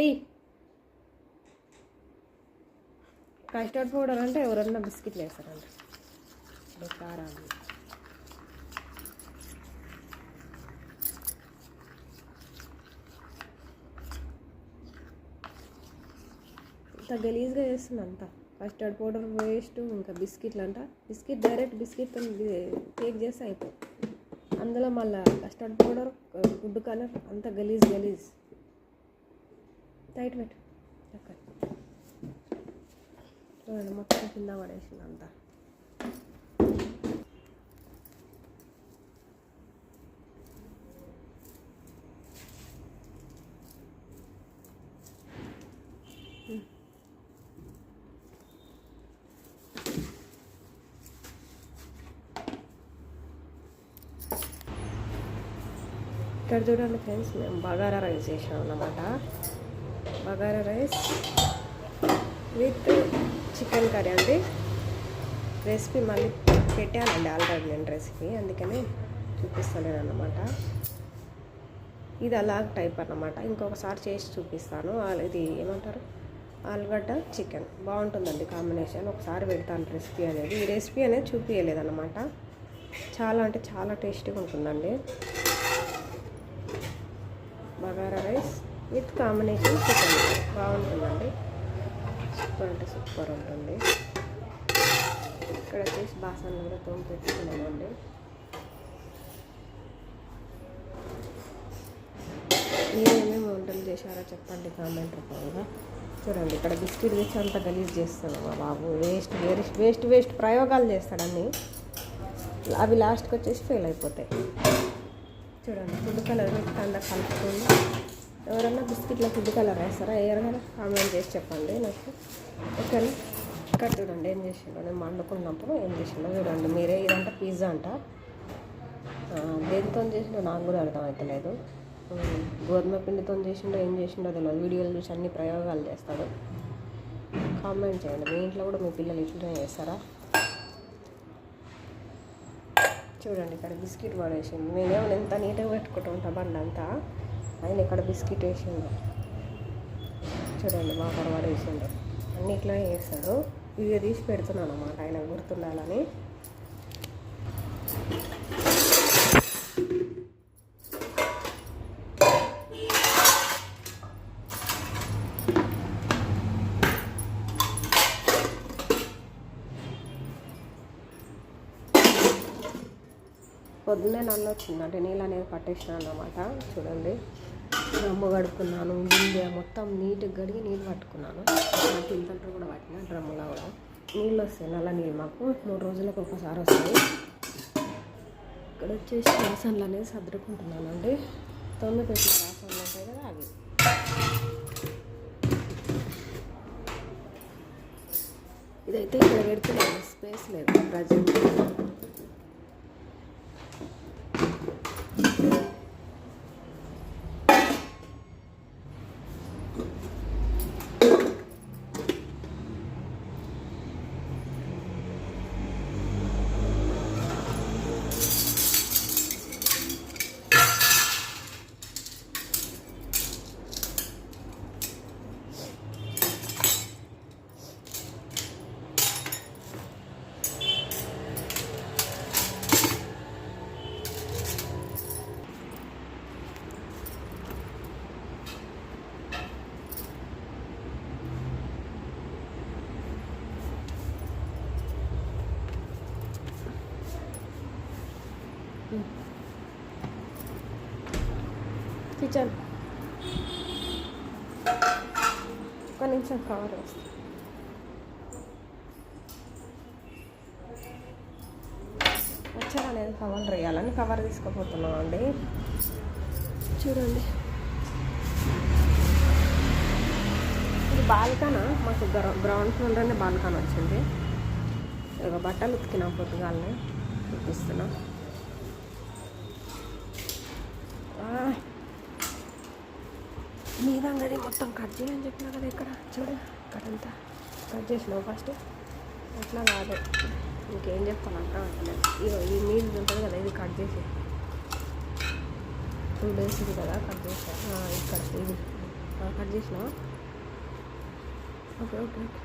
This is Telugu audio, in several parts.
ఎయ్ కస్టర్డ్ పౌడర్ అంటే ఎవరన్నా బిస్కెట్లు వేస్తారంట. బెకారాలు ఇంత గలీజ్గా చేస్తుంది అంతా. కస్టర్డ్ పౌడర్ వేస్ట్ ఇంకా బిస్కెట్లు అంట బిస్కెట్ డైరెక్ట్ బిస్కెట్ కేక్ చేస్తే అయిపోయి అందులో మళ్ళీ కస్టర్డ్ పౌడర్ ఫుడ్ కలర్ అంత గలీజ్ గలీజ్. టైట్ పెట్టు చూడండి మొత్తం కింద పడేసింది అంతా. ఇక్కడ చూడండి ఫ్రెండ్స్ మేము బగారా రైస్ చేసాం అన్నమాట. Bagara rice with chicken curry అండి. రెసిపీ మళ్ళీ పెట్టానండి ఆల్రెడీ నేను రెసిపీ అందుకని చూపిస్తాను అన్నమాట ఇది అలాగ టైప్ అన్నమాట. ఇంకొకసారి చేసి చూపిస్తాను. ఇది ఏమంటారు? ఆలుగడ్డ చికెన్. బాగుంటుందండి కాంబినేషన్. ఒకసారి పెడతాను రెసిపీ అనేది. ఈ రెసిపీ అనేది చూపించలేదన్నమాట చాలా అంటే చాలా టేస్టీగా ఉంటుందండి. Bagara rice. With combination chicken. బాగుంటుందండి. సూపర్ అంటే సూపర్ ఉంటుంది. ఇక్కడ వచ్చేసి బాసన్ కూడా తోము పెట్టుకున్నామండి. మీరు ఏమేమి వంటలు చేశారో చెప్పండి కామెంట్ రూపంగా చూడండి ఇక్కడ బిస్కెట్ తెచ్చి అంత గలీజ్ చేస్తున్నాం మా బాబు. వేస్ట్ వేస్ట్ వేస్ట్ వేస్ట్ ప్రయోగాలు చేస్తాడన్నీ అవి లాస్ట్కి వచ్చేసి ఫెయిల్ అయిపోతాయి. చూడండి ఫుడ్ కలర్ పెట్టి అందరు ఎవరన్నా బిస్కెట్లో ఫుడ్ కలర్ వేస్తారా? ఎవరైనా కామెంట్ చేసి చెప్పండి నాకు. ఓకేనా? ఇక్కడ చూడండి ఏం చేసిండో. నేను వండుకున్నప్పుడు ఏం చేసిండో చూడండి. మీరే ఇదంటే పిజ్జా అంట. దేనితో చేసిండో నాకు కూడా అర్థం అవుతలేదు గోధుమ పిండితో చేసిండో ఏం చేసిండో తెలియదు. వీడియోలు చూసి అన్ని ప్రయోగాలు చేస్తాడు. కామెంట్ చేయండి. మీ ఇంట్లో కూడా మీ పిల్లలు ఇట్లనే చేస్తారా? చూడండి ఇక్కడ బిస్కెట్ పడేసింది నేనేమో ఎంత నీట్గా పెట్టుకుంటూ ఉంటా బండి అంతా? ఆయన ఇక్కడ బిస్కెట్ వేసిండు. చూడండి మా పర్వాడు వేసిండు. అన్నీ అన్నిట్లో వేస్తాడు ఇవి తీసి పెడుతున్నాను అనమాట ఆయన గుర్తుండాలని. పొద్దున్నే నన్ను వచ్చిందంటే నీళ్ళు అనేది పట్టేసిన అన్నమాట. చూడండి. డ్రమ్ము కడుక్కున్నాను బిందె మొత్తం నీట్గా కడిగి నీళ్ళు పట్టుకున్నాను. ఫిల్టర్ కూడా పట్టిన డ్రమ్ములో కూడా నీళ్ళు వస్తాయి నల్ల నీళ్ళు మాకు. మూడు రోజులకు ఒకసారి వస్తాయి. ఇక్కడ వచ్చేసి రాసన్లు అనేది సర్దుకుంటున్నానండి తొమ్మిది పెట్టిన రాసన్లు ఉంటాయి కదా అవి. ఇదైతే ఇక్కడ పెడుతున్నాను స్పేస్ లేదు ప్రజెంట్. కిచెన్ ఒక నిమిషం కవర్ వస్తుంది వచ్చారు అనేది కవర్ వేయాలని కవర్ తీసుకుపోతున్నాం అండి చూడండి. ఇది బాల్కనా? మాకు గ్రౌ- గ్రౌండ్ ఫ్లోర్లోనే బాల్కన్ వచ్చింది. ఇక బట్టలు ఉతికినా పొద్దుగాలని. చూపిస్తున్నా మీదంగానే అంగడి మొత్తం కట్ చేయని చెప్పినా కదా ఇక్కడ. చూడు ఇక్కడంతా కట్ చేసినావు ఫస్ట్ అట్లా కాదు. ఇంకేం చెప్తాను అర్థం అవ్వట్లేదు ఈ మీద ఉంటుంది కదా ఇది కట్ చేసి. టూ డేస్ ఇది కదా కట్ చేసా. ఇక్కడ ఇది. కట్ చేసినావా? Okay okay okay.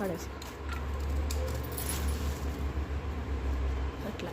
పడేసి అట్లా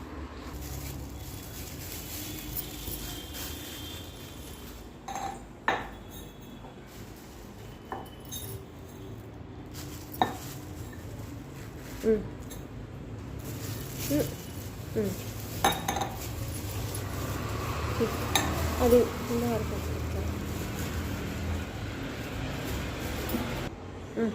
అయిపోయింది కరపూజ అనేది ఉమ్. ఉమ్. ఉమ్. అది కింద వరకు వస్తుంది. ఉమ్.